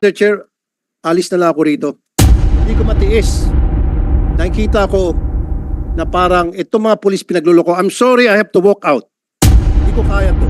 Mr. Chair, alis na lang ako rito. Hindi ko matiis. Nakikita ko na parang itong mga pulis pinagluloko. I'm sorry, I have to walk out. Hindi ko kaya to.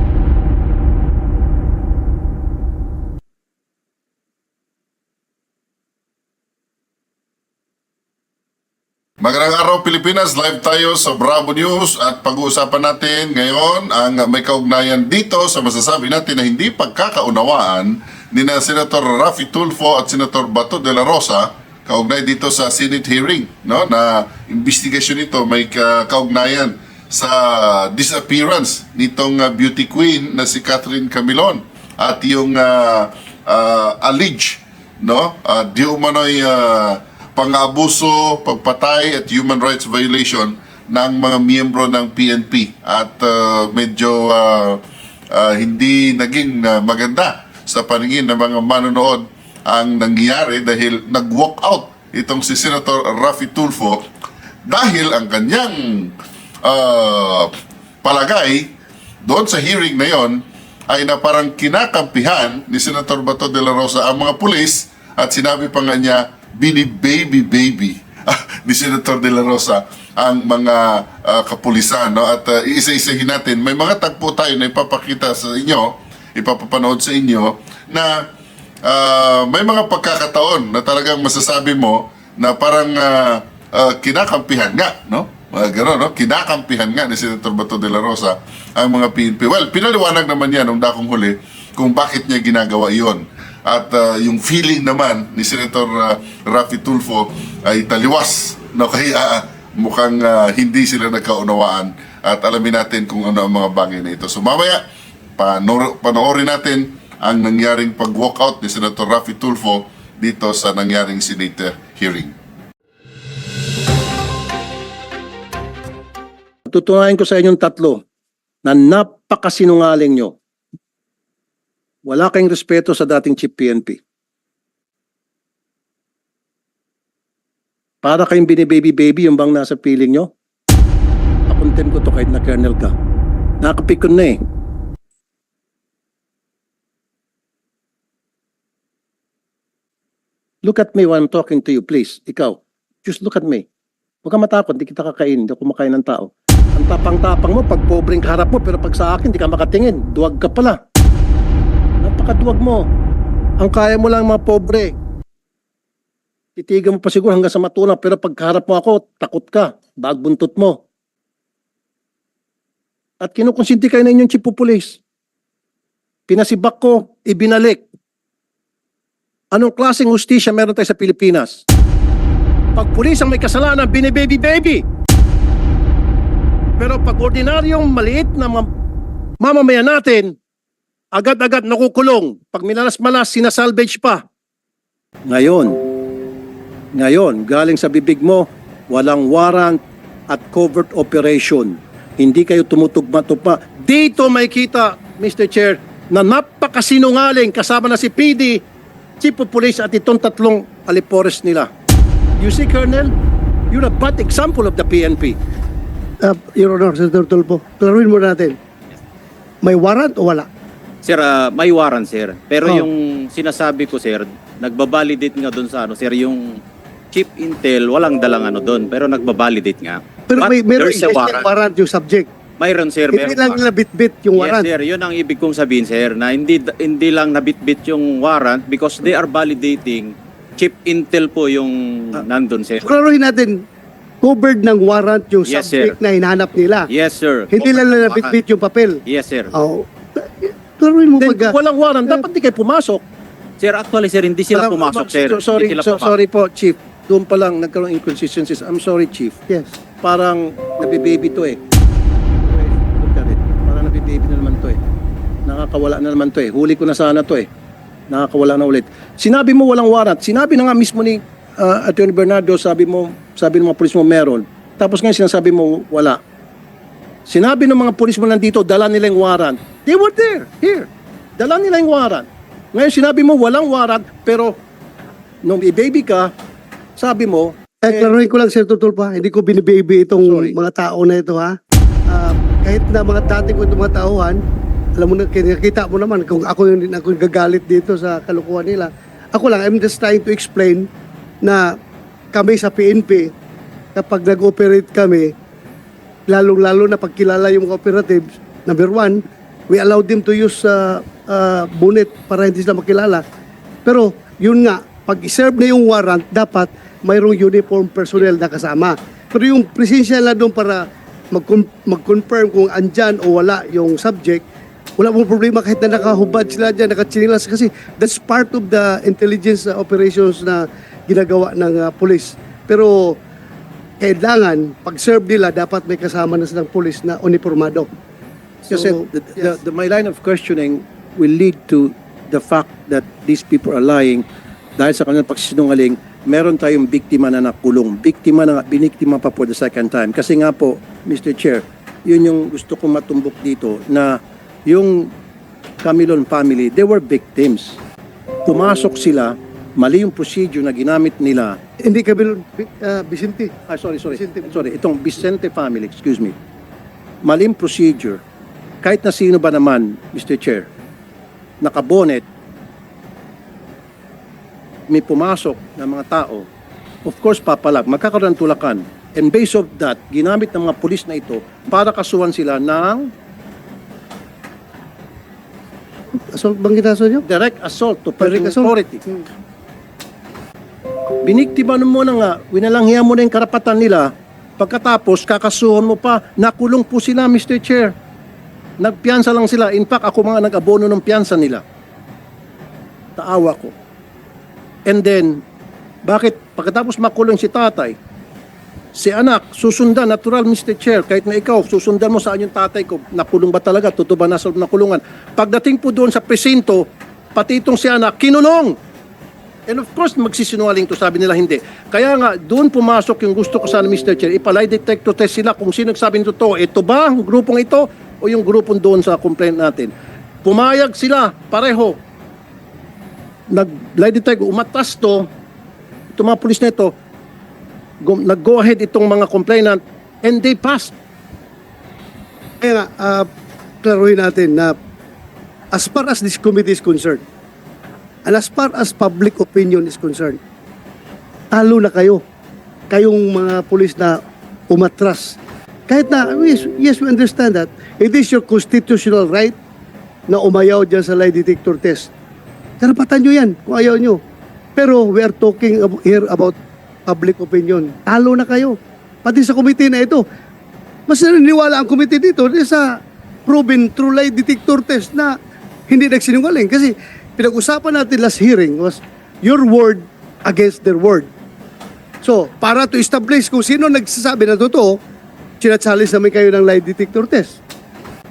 Magandang araw Pilipinas, live tayo sa Bravo News at pag-uusapan natin ngayon ang may kaugnayan dito sa masasabi natin na hindi pagkakaunawaan ni na Senator Rafi Tulfo at Senator Bato de la Rosa kaugnay dito sa Senate hearing no? Na investigasyon nito may ka- kaugnayan sa disappearance nitong uh, beauty queen na si Catherine Camilon at yung uh, uh, alleged no? Uh, di umano'y uh, pang-abuso, pagpatay at human rights violation ng mga miyembro ng PNP at uh, medyo uh, uh, hindi naging uh, maganda sa paningin ng mga manonood ang nangyayari dahil nag-walk out itong si Senator Rafi Tulfo dahil ang kanyang uh, palagay doon sa hearing na yon ay na parang kinakampihan ni Senator Bato de la Rosa ang mga pulis at sinabi pa nga niya, bini baby baby ni Senator de la Rosa ang mga ah, kapulisan. No? At ah, iisa-isahin natin, may mga tagpo tayo na ipapakita sa inyo, ipapapanood sa inyo, na ah, may mga pagkakataon na talagang masasabi mo na parang ah, ah, kinakampihan nga, no? Mga gano'n, no? Kinakampihan nga ni Senator Bato de la Rosa ang mga PNP. Well, pinaliwanag naman yan nung dakong huli kung bakit niya ginagawa iyon. At ah, yung feeling naman ni Senator ah, Rafi Tulfo ay taliwas. No? Kaya ah, mukhang ah, hindi sila nagkaunawaan. At alamin natin kung ano ang mga bagay na ito. So mamaya, panoorin natin ang nangyaring pag-walkout ni Senator Rafi Tulfo dito sa nangyaring Senate hearing. Tutunayan ko sa inyong tatlo na napakasinungaling nyo. Wala kayong respeto sa dating chief PNP. Para kayong binibaby-baby yung bang nasa piling nyo? Kapuntin ko to kahit na kernel ka. Nakapikon na eh. Look at me when I'm talking to you, please. Ikaw, just look at me. Huwag ka matakot, di kita kakain, di kumakain ng tao. Ang tapang-tapang mo, pag pobreng harap mo, pero pag sa akin, di ka makatingin. Duwag ka pala. Napakaduwag mo. Ang kaya mo lang mga pobre. Titigan mo pa siguro hanggang sa matulang, pero pag harap mo ako, takot ka. Bagbuntot mo. At kinukonsinti kayo na inyong chief. Pinasibak ko, ibinalik. Anong klaseng hustisya meron tayo sa Pilipinas? Pag pulis ang may kasalanan, binibaby-baby. Pero pag ordinaryong maliit na mam- mamamayan natin, agad-agad nakukulong. Pag minalas-malas, sinasalvage pa. Ngayon, ngayon, galing sa bibig mo, walang warrant at covert operation. Hindi kayo tumutugma-tugma. Dito may kita, Mr. Chair, na napakasinungaling kasama na si PD, Chief of Police at itong tatlong alipores nila. You see, Colonel, you're a bad example of the PNP. Uh, Your Honor, Senator Tulpo, klaruin mo natin. May warrant o wala? Sir, ah, may warrant, sir. Pero Oh. yung sinasabi ko, sir, nagbabalidate nga doon sa ano, sir, yung chip intel, walang dalang ano doon, pero nagbabalidate nga. Pero But may meron there is a existing warrant. warrant. yung subject. Mayroon, sir. Hindi meron lang pa. nila bit-bit yung warrant. Yes, sir. Yun ang ibig kong sabihin, sir, na hindi hindi lang nabitbit yung warrant because they are validating chip intel po yung Ah. nandun, sir. Klaruhin natin, covered ng warrant yung Yes, subject na hinahanap nila. Yes, sir. Hindi lang nila Warrant. bit-bit yung papel. Yes, sir. Oh. Klaruin mo Then, pag... walang warrant, dapat di kayo pumasok. Sir, actually, sir, hindi sila Alam- pumasok, ma- sir. so- sorry, Hindi sila so- pumasok. sorry po, Chief. Doon pa lang nagkaroon inconsistencies. I'm sorry, Chief. Yes. Parang nabibaby to eh. Nabibaby na naman to eh. Nakakawala na naman to eh. Huli ko na sana to eh. Nakakawala na ulit. Sinabi mo walang warrant. Sinabi na nga mismo ni uh, Attorney Bernardo, sabi mo, sabi ng mga polis mo meron. Tapos ngayon sinasabi mo wala. Sinabi ng mga polis mo nandito, dala nila yung warrant. They were there, here. Dala nila yung warrant. Ngayon sinabi mo walang warrant, pero nung i-baby ka, sabi mo, Eh, klaruin ko lang, Senator Tulpo, ha? hindi ko binibaby itong Sorry. mga tao na ito, ha? Ah, kahit na mga dating ko itong mga tauhan, alam mo na, kinakita mo naman kung ako yung, ako yung gagalit dito sa kalukuhan nila. Ako lang, I'm just trying to explain na kami sa PNP, kapag nag-operate kami, lalong-lalo na pagkilala yung mga operatives, number one, we allow them to use uh, uh, bonnet para hindi sila makilala. Pero yun nga, pag serve na yung warrant, dapat mayroong uniform personnel na kasama. Pero yung presensya lang doon para mag-confirm kung andyan o wala yung subject, wala mong problema kahit na nakahubad sila dyan, nakatsinilas kasi that's part of the intelligence uh, operations na ginagawa ng uh, police. Pero kailangan, pag-serve nila, dapat may kasama na silang police na uniformado. Kasi So, the, the, yes. the- my line of questioning will lead to the fact that these people are lying dahil sa kanilang pagsisinungaling, meron tayong biktima na nakulong. Biktima na biniktima pa for the second time. Kasi nga po, Mr. Chair, yun yung gusto kong matumbok dito na yung Camilon family, they were victims. Pumasok sila, mali yung procedure na ginamit nila Hindi kami, uh, Vicente. Ah, sorry, sorry. Vicente. Sorry, itong Vicente family, excuse me. Maling procedure. Kahit na sino ba naman, Mr. Chair, nakabonet, may pumasok na mga tao, of course, papalag, magkakaroon ng tulakan. And based of that, ginamit ng mga pulis na ito para kasuhan sila ng Assault bang ginaso nyo? direct assault to Direct public assault. authority. Hmm. Biniktima mo na nga, winalanghiya mo na yung karapatan nila, pagkatapos kakasuhan mo pa, nakulong po sila Mr. Chair. Nagpiyansa lang sila. In fact, ako mga nag-abono ng piyansa nila. Taawa ko. And then, bakit pagkatapos makulong si tatay, si anak, susundan, natural Mr. Chair, kahit na ikaw, susundan mo saan yung tatay ko, nakulong ba talaga, totoo ba nasa loob ng kulungan. Pagdating po doon sa presinto, pati itong si anak, kinulong. And of course, magsisinungaling to, sabi nila hindi. Kaya nga, doon pumasok yung gusto ko sana, Mr. Chair, ipalay detector test sila kung sino nagsabi ng totoo. Ito ba ang grupong ito o yung grupong doon sa complaint natin? Pumayag sila, pareho. Nag-lie detector, umatas to, itong mga pulis na ito, go- nag-go ahead itong mga complainant, and they passed. Kaya nga, uh, klaruhin natin na as far as this committee is concerned, and as far as public opinion is concerned, talo na kayo. Kayong mga pulis na umatras. Kahit na, yes, yes, we understand that. It is your constitutional right na umayaw dyan sa lie detector test. Karapatan nyo yan kung ayaw nyo. Pero we are talking here about public opinion. Talo na kayo. Pati sa committee na ito. Mas naniniwala ang committee dito di sa proven true lie detector test na hindi nagsinungaling. Kasi pinag-usapan natin last hearing was your word against their word. So, para to establish kung sino nagsasabi na totoo, sinachallenge namin kayo ng lie detector test.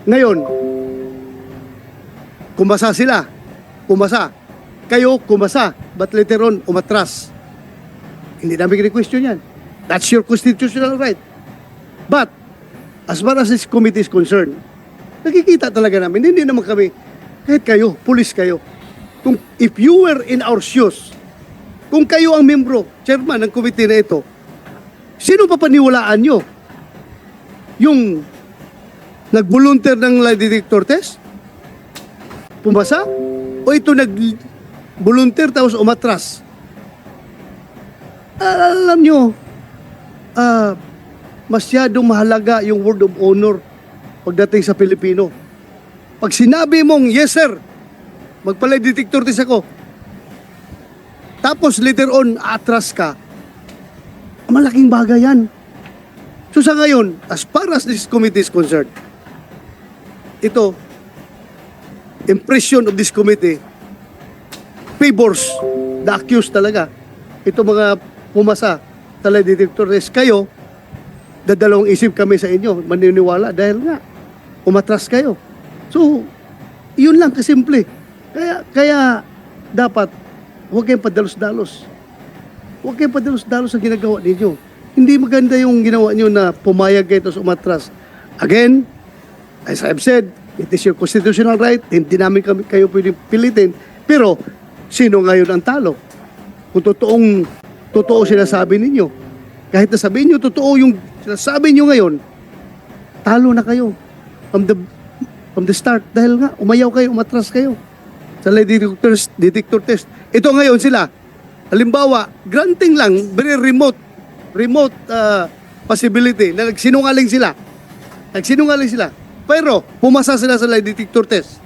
Ngayon, kumasa sila. Kumasa. Kayo, kumasa. But later on, umatras. Hindi namin kini-question yan. That's your constitutional right. But, as far as this committee is concerned, nakikita talaga namin, hindi naman kami, kahit kayo, pulis kayo, kung if you were in our shoes, kung kayo ang membro, chairman ng committee na ito, sino papaniwalaan nyo? Yung nag-volunteer ng lie detector test? Pumasa? O ito nag-volunteer tapos umatras? Ah, alam nyo, ah, masyadong mahalaga yung word of honor pagdating sa Pilipino. Pag sinabi mong, yes sir, magpalay detector test ako, tapos later on, atras ka, malaking bagay yan. So sa ngayon, as far as this committee is concerned, ito, impression of this committee favors the accused talaga. Ito mga pumasa sa lie detector test. Kayo, dadalawang isip kami sa inyo, maniniwala dahil nga, umatras kayo. So, yun lang kasimple. Kaya, kaya dapat, huwag kayong padalos-dalos. Huwag kayong padalos-dalos sa ginagawa ninyo. Hindi maganda yung ginawa nyo na pumayag kayo tapos umatras. Again, as I've said, it is your constitutional right. Hindi namin kami, kayo pwedeng pilitin. Pero, sino ngayon ang talo? Kung totoong, totoo sinasabi ninyo. Kahit na sabihin nyo, totoo yung sinasabi nyo ngayon, talo na kayo from the, from the start. Dahil nga, umayaw kayo, umatras kayo. sa lie detector, detector test. Ito ngayon sila, halimbawa, granting lang, very remote, remote ah, possibility na nagsinungaling sila. Nagsinungaling sila. Pero, pumasa sila sa lie detector test.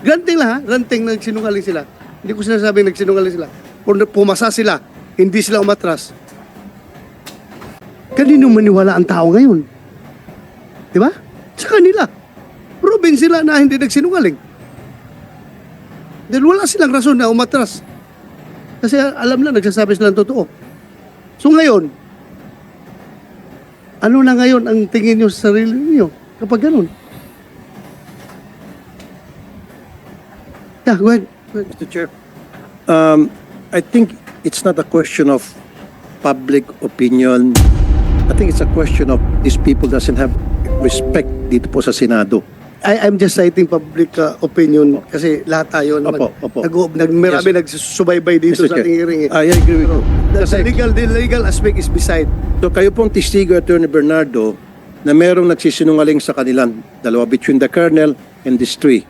Granting lang ha, granting na nagsinungaling sila. Hindi ko sinasabing nagsinungaling sila. Pumasa sila, hindi sila umatras. Kanino maniwala ang tao ngayon? Di ba? Sa kanila. Proven sila na hindi nagsinungaling. Dahil wala silang rason na umatras. Kasi alam na, nagsasabi silang totoo. So ngayon, ano na ngayon ang tingin nyo sa sarili niyo kapag ganun? Yeah, go ahead. Mr. Chair, um, I think it's not a question of public opinion. I think it's a question of these people doesn't have respect dito po sa Senado. I, I'm just citing public uh, opinion kasi lahat tayo naman. Opo, opo. Nag, nag, marami nagsusubaybay dito Mr. sa ating hearing. eh. I agree with you. The, the legal, the legal aspect is beside. So kayo pong testigo, Attorney Bernardo, na merong nagsisinungaling sa kanilang dalawa between the colonel and these three.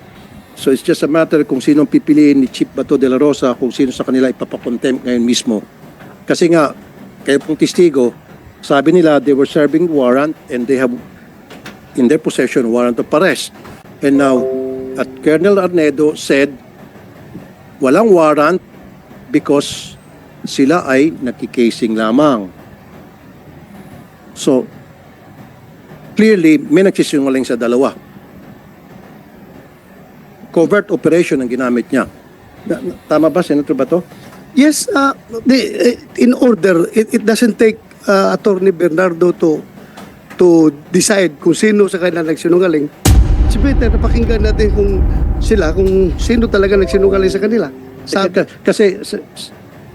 So it's just a matter kung sinong pipiliin ni Chief Bato de la Rosa kung sino sa kanila ipapakontempt ngayon mismo. Kasi nga, kayo pong testigo, sabi nila they were serving warrant and they have in their possession warrant of arrest. And now, at Colonel Arnedo said, walang warrant because sila ay nakikasing lamang. So, clearly, may nagsisinungaling sa dalawa. Covert operation ang ginamit niya. Tama ba, Senator Bato? Yes, uh, the, in order, it, it doesn't take uh, Attorney Bernardo to to decide kung sino sa kanila nagsinungaling. Si Peter, napakinggan natin kung sila, kung sino talaga nagsinungaling sa kanila. Sa, Ka- Kasi,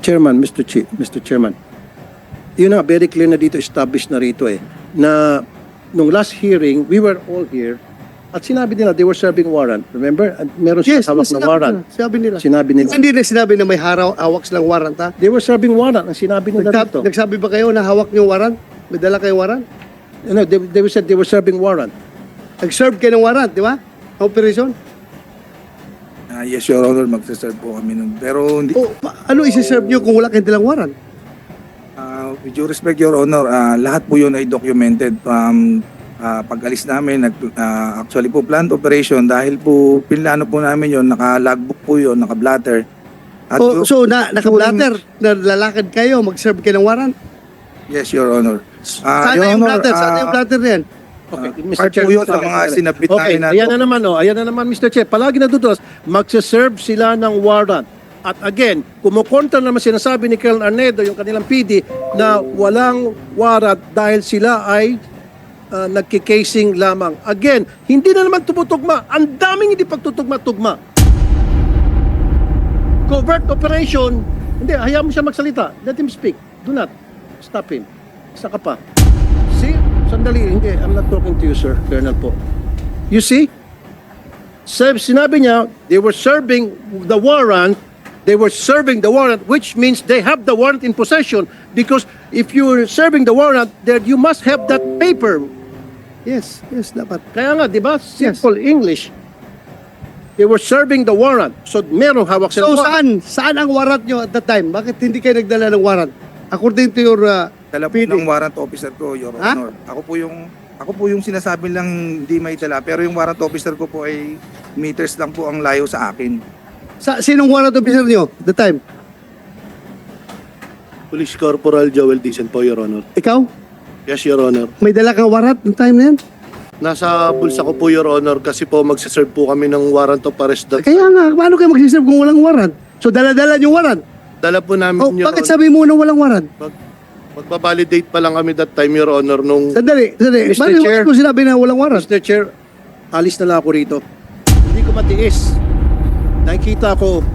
Chairman, Mr. Chief, Mr. Chairman, yun na, very clear na dito, established na rito eh, na nung last hearing, we were all here, at sinabi nila, they were serving warrant. Remember? At meron yes, silang hawak na sinabi warrant. nila, Sabi nila. Sinabi nila. Hindi na sinabi na may haraw, hawak silang warrant ha. They were serving warrant. Ang sinabi nila Nagsabi, dito. nagsabi ba kayo na hawak niyo warrant? May dala kayong warrant? No, they, they said they were serving warrant. Nag-serve kayo ng warrant, di ba? Operation? Ah, yes, Your Honor, magsaserve po kami nun. Pero hindi, O, pa- ano isi-serve niyo kung wala kayong dalang warrant? ah, with due respect, Your Honor, ah, lahat po yun ay documented from ah, pag-alis namin. Nag, ah, actually po, planned operation dahil po pinlano po namin yun, naka-logbook po yun, naka-blatter. At O, yung- so, na, naka-blatter, na lalakad kayo, mag-serve kayo ng warrant? yes, Your Honor. Ah, Saan Your yung Honor, blatter? Saan ah, yung blatter na yan? Okay, Ah, part po yun sa mga sinabit Okay, namin na ayan na naman, oh. ayan na naman, Mr. Chair. Palagi natutulas, magsaserve sila ng warrant. At again, kumukontra naman sinasabi ni Colonel Arnedo, yung kanilang PD, na walang warrant dahil sila ay uh, nagkikasing lamang. Again, hindi na naman tumutugma. Ang daming hindi pagtutugma-tugma. Covert operation, hindi, hayaan mo siya magsalita. Let him speak. Do not stop him. Isa ka pa. See? Sandali, hindi. I'm not talking to you, sir. Colonel po. You see? Sab- Sinabi niya, they were serving the warrant, they were serving the warrant, which means they have the warrant in possession. Because if you're serving the warrant, then you must have that paper. Yes, yes, dapat. Kaya nga, di ba? Simple English. They were serving the warrant. So, merong hawak sila. So, saan? Saan ang warrant nyo at that time? Bakit hindi kayo nagdala ng warrant? According to your... Uh, Dala po PD. ng warrant officer ko, Your Ha? Honor. Ako po yung ako po yung sinasabi lang hindi may dala pero yung warrant officer ko po ay meters lang po ang layo sa akin. sa, sinong warrant officer nyo at the time? Police Corporal Joel Dicen po, Your Honor. Ikaw? Yes, Your Honor. May dala kang warrant ng time na yan? Nasa bulsa ko po, Your Honor, kasi po magsaserve po kami ng warrant of arrest. That, Kaya nga, paano kayo magsiserve kung walang warrant? So, dala-dala yung warrant. dala po namin, Oh, Your bakit Honor. sabi mo na walang warrant? Magbabalidate pa lang kami that time, Your Honor, nung... Sandali, sandali. Mr. Bakit Chair. mo sinabi na walang warrant? Mr. Chair, alis na lang ako rito. Hindi ko matiis. Nakikita ko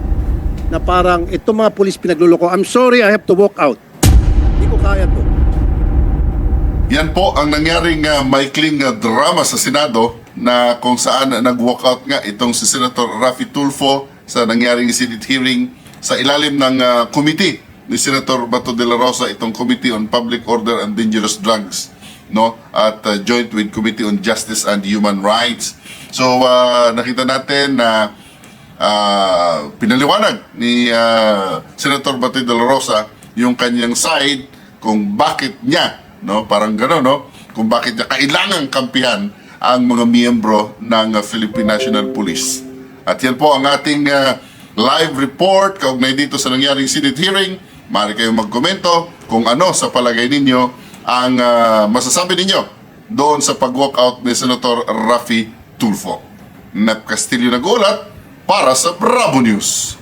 na parang itong mga polis pinagluloko. I'm sorry, I have to walk out. Hindi ko kaya to. Yan po ang nangyaring uh, maikling uh, drama sa Senado na kung saan uh, nag-walkout nga itong si Senator Rafi Tulfo sa nangyaring Senate hearing sa ilalim ng uh, committee ni Senator Bato de la Rosa itong Committee on Public Order and Dangerous Drugs no at uh, joint with Committee on Justice and Human Rights. So uh, nakita natin na ah, pinaliwanag ni ah, Senator Batid de la Rosa yung kanyang side kung bakit niya, no, parang gano'n, no, kung bakit niya kailangang kampihan ang mga miyembro ng ah, Philippine National Police. At yan po ang ating ah, live report kaugnay dito sa nangyaring Senate hearing. Maaari kayong magkomento kung ano sa palagay ninyo ang ah, masasabi ninyo doon sa pag-walkout ni Senator Rafi Tulfo. Nap Castillo nagulat para sa Bravo News.